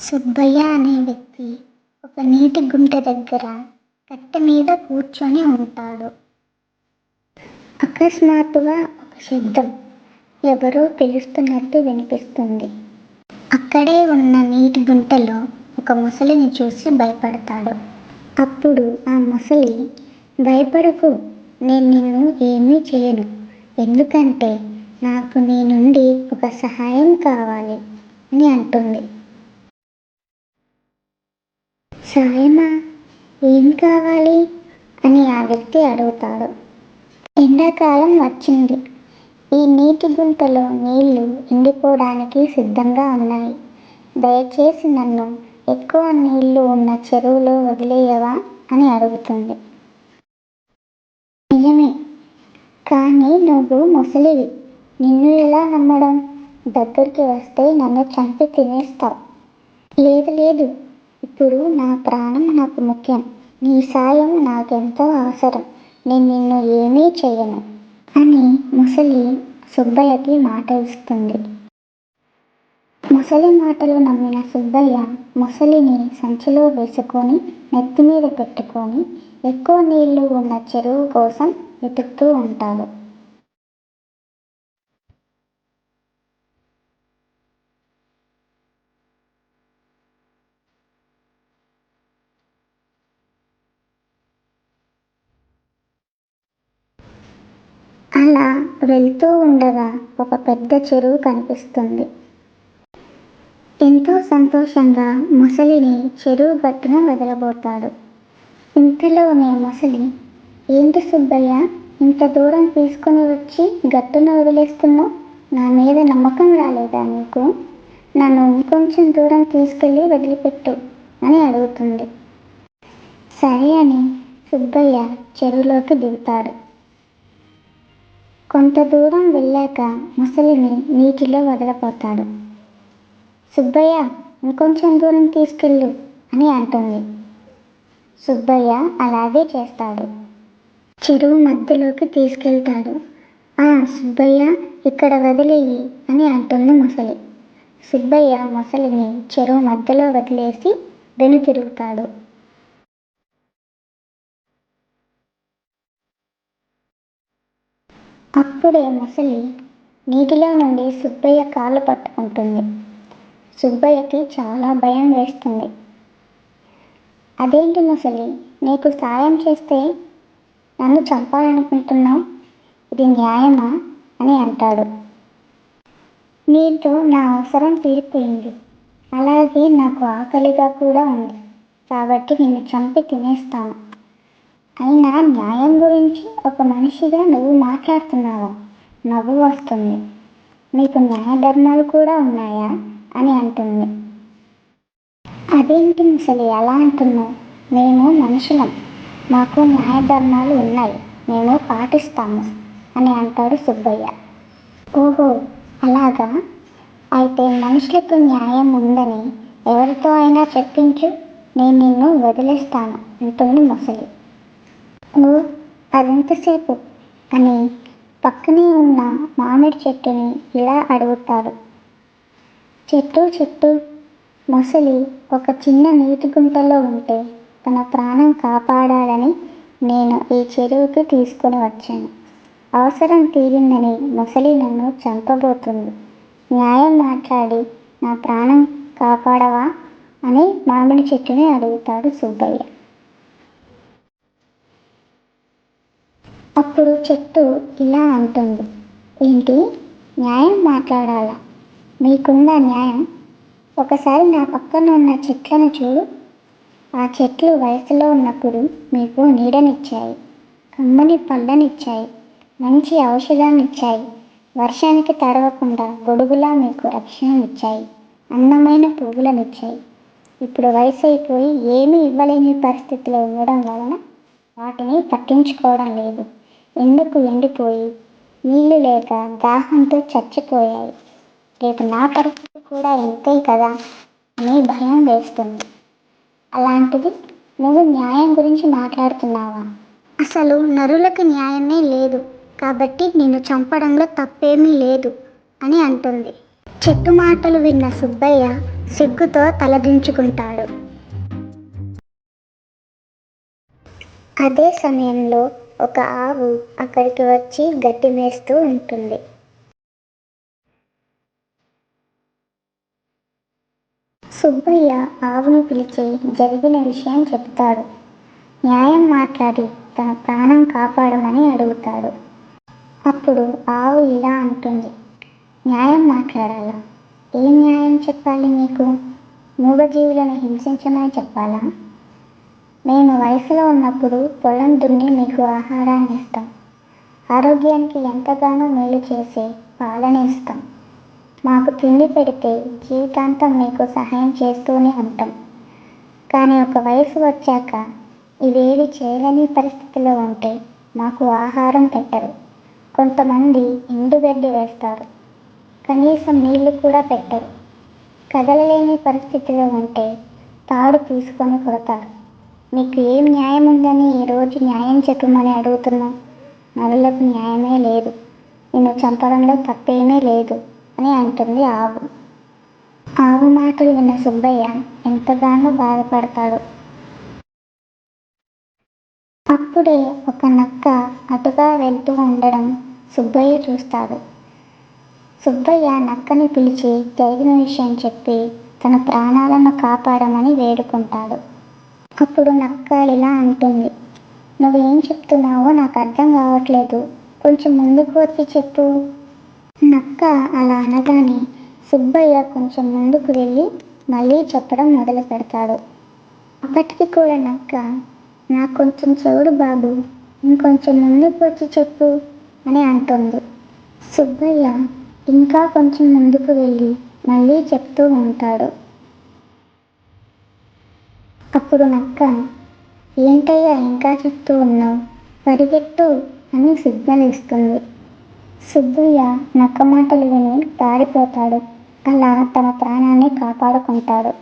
సుబ్బయ్య అనే వ్యక్తి ఒక నీటి గుంట దగ్గర కట్టె మీద కూర్చొని ఉంటాడు. అకస్మాత్తుగా ఒక శబ్దం ఎవరో పిలుస్తున్నట్టు వినిపిస్తుంది. అక్కడే ఉన్న నీటి గుంటలో ఒక మొసలిని చూసి భయపడతాడు. అప్పుడు ఆ మొసలి భయపడకు నేను నిన్ను ఏమీ చేయను ఎందుకంటే నాకు నీ నుండి ఒక సహాయం కావాలి అని అంటుంది. సాయమా ఏం కావాలి అని ఆ వ్యక్తి అడుగుతాడు. ఎండాకాలం వచ్చింది. ఈ నీటి గుంటలో నీళ్ళు ఎండిపోవడానికి సిద్ధంగా ఉన్నాయి. దయచేసి నన్ను ఎక్కువ నీళ్ళు ఉన్న చెరువులో వదిలేయవా అని అడుగుతుంది. నిజమే. కానీ నువ్వు ముసలివి నిన్ను ఎలా నమ్మడం? దగ్గరికి వస్తే నన్ను చంపి తినేస్తావు లేదు లేదు ఇప్పుడు నా ప్రాణం నాకు ముఖ్యం. నీ సాయం నాకెంతో అవసరం. నేను నిన్ను ఏమీ చేయను అని మొసలి సుబ్బయ్యకి మాట ఇస్తుంది. మొసలి మాటలు నమ్మిన సుబ్బయ్య మొసలిని సంచిలో వేసుకొని నెత్తి మీద పెట్టుకొని ఎక్కువ నీళ్ళు ఉన్న చెరువు కోసం వెతుకుతూ ఉంటాడు. అలా వెళ్తూ ఉండగా ఒక పెద్ద చెరువు కనిపిస్తుంది. ఎంతో సంతోషంగా మొసలిని చెరువు గట్టున వదలబోతాడు. ఇంతలోనే మొసలి ఏంటి సుబ్బయ్య ఇంత దూరం తీసుకొని వచ్చి గట్టున వదిలేస్తున్నావు నా మీద నమ్మకం రాలేదా నీకు? నన్ను ఇంకొంచెం దూరం తీసుకెళ్ళి వదిలిపెట్టు అని అడుగుతుంది. సరే అని సుబ్బయ్య చెరువులోకి దిగుతాడు. కొంత దూరం వెళ్ళాక ముసలిని నీటిలో వదలబోతాడు. సుబ్బయ్య ఇంకొంచెం దూరం తీసుకెళ్ళు అని అంటుంది. సుబ్బయ్య అలాగే చేస్తాడు. చెరువు మధ్యలోకి తీసుకెళ్తాడు. ఆ సుబ్బయ్య ఇక్కడ వదిలేయి అని అంటుంది ముసలి సుబ్బయ్య మొసలిని చెరువు మధ్యలో వదిలేసి వెనుతిరుగుతాడు. అప్పుడే ముసలి నీటిలో నుండి సుబ్బయ్య కాళ్ళు పట్టుకుంటుంది. సుబ్బయ్యకి చాలా భయం వేస్తుంది. అదేంటి ముసలి నీకు సాయం చేస్తే నన్ను చంపాలనుకుంటున్నావు ఇది న్యాయమా అని అంటాడు. నీతో నా అవసరం తీరిపోయింది. అలాగే నాకు ఆకలిగా కూడా ఉంది. కాబట్టి నిన్ను చంపి తినేస్తాను. అయినా న్యాయం గురించి ఒక మనిషిగా నువ్వు మాట్లాడుతున్నావా? నవ్వు వస్తుంది. మీకు న్యాయధర్మాలు కూడా ఉన్నాయా? అని అంటుంది. అదేంటి అసలు అలా అంటున్నావు మేము మనుషులం. మాకు న్యాయధర్మాలు ఉన్నాయి. మేము పాటిస్తాము అని అంటాడు సుబ్బయ్య. ఓహో అలాగా? అయితే మనుషులకు న్యాయం ఉందని ఎవరితో అయినా చెప్పించు. నేను నిన్ను వదిలేస్తాను అంటుంది ముసలి ఓ అదెంతసేపు? అని పక్కనే ఉన్న మామిడి చెట్టుని ఇలా అడుగుతాడు. చెట్టు చెట్టు మొసలి ఒక చిన్న నీటి గుంటలో ఉంటే తన ప్రాణం కాపాడాలని నేను ఈ చెరువుకి తీసుకొని వచ్చాను. అవసరం తీరిందని మొసలి నన్ను చంపబోతుంది. న్యాయం మాట్లాడి నా ప్రాణం కాపాడవా అని మామిడి చెట్టుని అడుగుతాడు సుబ్బయ్య. అప్పుడు చెట్టు ఇలా అంటుంది. ఏంటి? న్యాయం మాట్లాడాలా? మీకుందా న్యాయం? ఒకసారి నా పక్కన ఉన్న చెట్లను చూడు. ఆ చెట్లు వయసులో ఉన్నప్పుడు మీకు నీడనిచ్చాయి. కమ్మని పళ్ళనిచ్చాయి. మంచి ఔషధాన్నిచ్చాయి. వర్షానికి తడవకుండా గొడుగులా మీకు రక్షణనిచ్చాయి. అందమైన పువ్వులనిచ్చాయి. ఇప్పుడు వయసైపోయి ఏమీ ఇవ్వలేని పరిస్థితిలో ఉండడం వలన వాటిని పట్టించుకోవడం లేదు. ఎండకు ఎండిపోయి, నీళ్ళు లేక దాహంతో చచ్చిపోయాయి. రేపు నా పరిస్థితి కూడా ఇంతే కదా అని భయం వేస్తుంది. అలాంటిది నువ్వు న్యాయం గురించి మాట్లాడుతున్నావా? అసలు నరులకు న్యాయమే లేదు కాబట్టి నిన్ను చంపడంలో తప్పేమీ లేదు అని అంటుంది. చెట్టు మాటలు విన్న సుబ్బయ్య సిగ్గుతో తలదించుకుంటాడు అదే సమయంలో ఒక ఆవు అక్కడికి వచ్చి గడ్డి మేస్తూ ఉంటుంది. సుబ్బయ్య ఆవును పిలిచి జరిగిన విషయం చెప్తాడు. న్యాయం మాట్లాడి తన ప్రాణం కాపాడమని అడుగుతాడు. అప్పుడు ఆవు ఇలా అంటుంది. న్యాయం మాట్లాడాలా? ఏం న్యాయం చెప్పాలి మీకు మూగజీవులను హింసించమని చెప్పాలా? మేము వయసులో ఉన్నప్పుడు పొలం దున్ని మీకు ఆహారాన్ని ఇస్తాం. ఆరోగ్యానికి ఎంతగానో మేలు చేసే పాలని ఇస్తాం. మాకు తిండి పెడితే జీవితాంతం మీకు సహాయం చేస్తూనే ఉంటాం. కానీ ఒక వయసు వచ్చాక ఇవేవి చేయలేని పరిస్థితిలో ఉంటే మాకు ఆహారం పెట్టరు. కొంతమంది ఎండుగడ్డి వేస్తారు. కనీసం నీళ్ళు కూడా పెట్టరు. కదలలేని పరిస్థితిలో ఉంటే తాడు తీసుకొని కొడతారు. మీకు ఏం న్యాయం ఉందని ఈరోజు న్యాయం చెప్పమని అడుగుతున్నాం. నరులకు న్యాయమే లేదు. నిన్ను చంపడంలో తప్పేమీ లేదు అని అంటుంది ఆవు. ఆవు మాటలు విన్న సుబ్బయ్య ఎంతగానో బాధపడతాడు. అప్పుడే ఒక నక్క అటుగా వెళ్తూ ఉండడం సుబ్బయ్య చూస్తాడు. సుబ్బయ్య నక్కని పిలిచి జరిగిన విషయం చెప్పి తన ప్రాణాలను కాపాడమని వేడుకుంటాడు. అప్పుడు నక్క ఇలా అంటుంది. నువ్వేం చెప్తున్నావో నాకు అర్థం కావట్లేదు. కొంచెం ముందుకు వచ్చి చెప్పు. నక్క అలా అనగానే సుబ్బయ్య కొంచెం ముందుకు వెళ్ళి మళ్ళీ చెప్పడం మొదలు పెడతాడు. అప్పటికి కూడా నక్క నాకు కొంచెం చెవుడు బాబు ఇంకొంచెం ముందుకు వచ్చి చెప్పు అని అంటుంది. సుబ్బయ్య ఇంకా కొంచెం ముందుకు వెళ్ళి మళ్ళీ చెప్తూ ఉంటాడు. అప్పుడు నక్క ఏంటయ్యా ఇంకా చెప్తూ ఉన్నావు? పరిగెట్టు అని సిగ్నల్ ఇస్తుంది. సుబ్బయ్య నక్క మాటలు విని పారిపోతాడు అలా తన ప్రాణాన్ని కాపాడుకుంటాడు.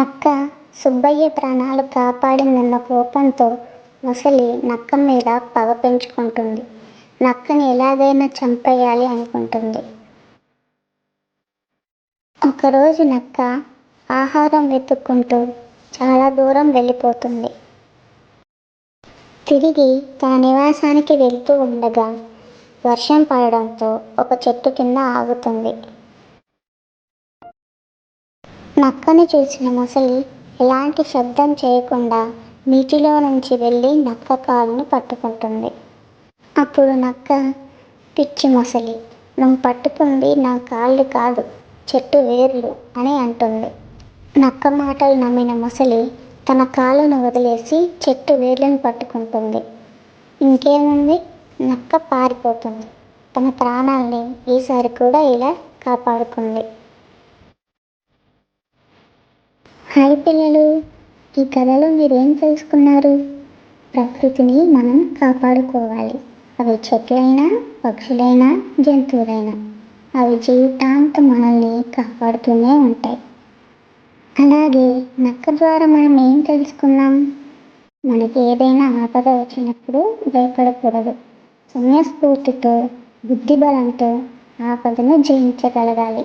అక్క సుబ్బయ్య ప్రాణాలు కాపాడిందన్న కోపంతో ముసలి నక్క మీద పగ పెంచుకుంటుంది. నక్కని ఎలాగైనా చంపేయాలి అనుకుంటుంది. ఒకరోజు నక్క ఆహారం వెతుక్కుంటూ చాలా దూరం వెళ్ళిపోతుంది. తిరిగి తన నివాసానికి వెళ్తూ ఉండగా వర్షం పడడంతో ఒక చెట్టు కింద ఆగుతుంది. నక్కని చూసిన ముసలి ఎలాంటి శబ్దం చేయకుండా నీటిలో నుంచి వెళ్ళి నక్క కాలుని పట్టుకుంటుంది. అప్పుడు నక్క పిచ్చి మొసలి నువ్వు పట్టుకుంది నా కాళ్ళు కాదు చెట్టు వేర్లు అని అంటుంది. నక్క మాటలు నమ్మిన ముసలి తన కాళ్ళను వదిలేసి చెట్టు వేర్లను పట్టుకుంటుంది. ఇంకేముంది? నక్క పారిపోతుంది. తన ప్రాణాల్ని ఈసారి కూడా ఇలా కాపాడుకుంది. హాయ్ పిల్లలు ఈ కథలో ఏం తెలుసుకున్నారు? ప్రకృతిని మనం కాపాడుకోవాలి. అవి చెట్లైనా పక్షులైనా జంతువులైనా. అవి జీవితాంతం మనల్ని కాపాడుతూనే ఉంటాయి. అలాగే నక్క ద్వారా మనం ఏం తెలుసుకున్నాం మనకి ఏదైనా ఆపద వచ్చినప్పుడు భయపడకూడదు. సమయస్ఫూర్తితో బుద్ధిబలంతో ఆపదను జయించగలగాలి.